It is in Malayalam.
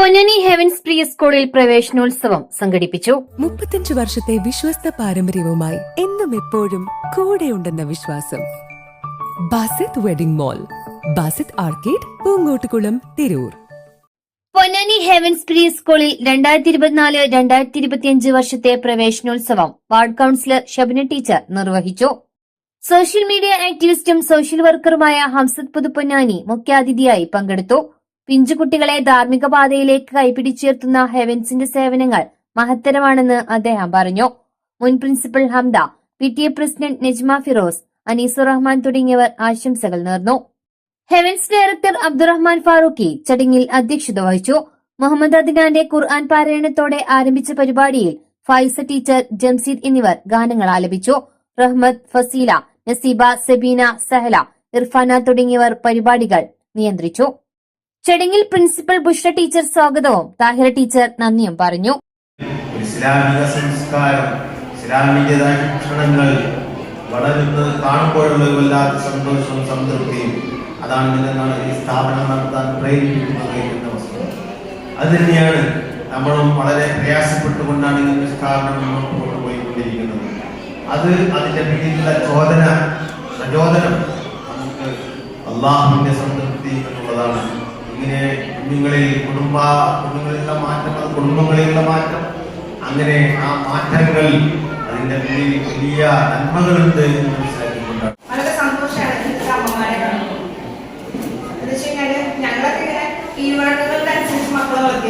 പൊന്നാനി ഹെവൻസ് പ്രീ സ്കൂളിൽ പ്രവേശനോത്സവം സംഘടിപ്പിച്ചു. മുപ്പത്തഞ്ച് വർഷത്തെ വിശ്വസ്ത പാരമ്പര്യവുമായി എന്നും എപ്പോഴും കൂടെയുണ്ടെന്ന വിശ്വാസം. Basith wedding mall Basith arcade Poonkottukulam Tirur. Ponnani Heavens pre സ്കൂളിൽ രണ്ടായിരത്തി ഇരുപത്തിനാല് രണ്ടായിരത്തി ഇരുപത്തിയഞ്ച് വർഷത്തെ പ്രവേശനോത്സവം വാർഡ് കൌൺസിലർ ഷബിന ടീച്ചർ നിർവഹിച്ചു. സോഷ്യൽ മീഡിയ ആക്ടിവിസ്റ്റും സോഷ്യൽ വർക്കറുമായ ഹംസത് പുതുപൊന്നാനി മുഖ്യാതിഥിയായി പങ്കെടുത്തു. പിഞ്ചുകുട്ടികളെ ധാർമ്മിക പാതയിലേക്ക് കൈപിടിച്ചുയർത്തുന്ന ഹെവൻസിന്റെ സേവനങ്ങൾ മഹത്തരമാണെന്ന് അദ്ദേഹം പറഞ്ഞു. മുൻ principal Hamda P T A president Najma Firoz Aneesur Rahman തുടങ്ങിയവർ ആശംസകൾ നേർന്നു. ഹെവൻസ് ഡയറക്ടർ അബ്ദുറഹ്മാൻ ഫാറൂഖി ചടങ്ങിൽ അധ്യക്ഷത വഹിച്ചു. മുഹമ്മദ് അദ്നാന്റെ ഖുർആൻ പാരായണത്തോടെ ആരംഭിച്ച പരിപാടിയിൽ ഫൈസ ടീച്ചർ ജംസീദ് എന്നിവർ ഗാനങ്ങൾ ആലപിച്ചു. റഹ്മത്ത് ഫസീല നസീബ സബീന സഹല ഇർഫാന തുടങ്ങിയവർ പരിപാടികൾ നിയന്ത്രിച്ചു. ചടങ്ങിൽ പ്രിൻസിപ്പൽ ബുഷ്ര ടീച്ചർ സ്വാഗതവും. താഹിര ടീച്ചർ നന്ദിയും പറഞ്ഞു. ഇസ്ലാമിക സംസ്കാരം ഇസ്ലാമികതായ ഭക്ഷണങ്ങൾ വളരുന്നത് കാണുമ്പോഴുള്ള വല്ലാത്ത സന്തോഷവും സംതൃപ്തിയും അതാണ് നിന്നാണ് ഈ സ്ഥാപനം നടത്താൻ പ്രേരിപ്പിക്കുന്നത് എന്ന വസ്തുത. അത് തന്നെയാണ് നമ്മളും വളരെ പ്രയാസപ്പെട്ടുകൊണ്ടാണ് ഈ സ്ഥാപനം മുന്നോട്ട് കൊണ്ടുപോയിക്കൊണ്ടിരിക്കുന്നത്. അത് അതിന്റെ പിന്നിലുള്ള ചോദന പ്രചോദനം നമുക്ക് അള്ളാഹുവിന്റെ സംതൃപ്തി എന്നുള്ളതാണ്. ഇങ്ങനെ കുഞ്ഞുങ്ങളിൽ കുടുംബ കുഞ്ഞുങ്ങളിലുള്ള മാറ്റം അത് കുടുംബങ്ങളിലുള്ള മാറ്റം. അങ്ങനെ ആ മാറ്റങ്ങൾ അതിന്റെ പിന്നിൽ വലിയ നന്മകളുണ്ട് എന്ന് മനസ്സിലാക്കിക്കൊണ്ടാണ് ഞങ്ങളൊക്കെ ഇങ്ങനെ കീഴ്വഴക്കുകൾക്ക് അനുസരിച്ച് മക്കളെ വളർത്തിയതാണ്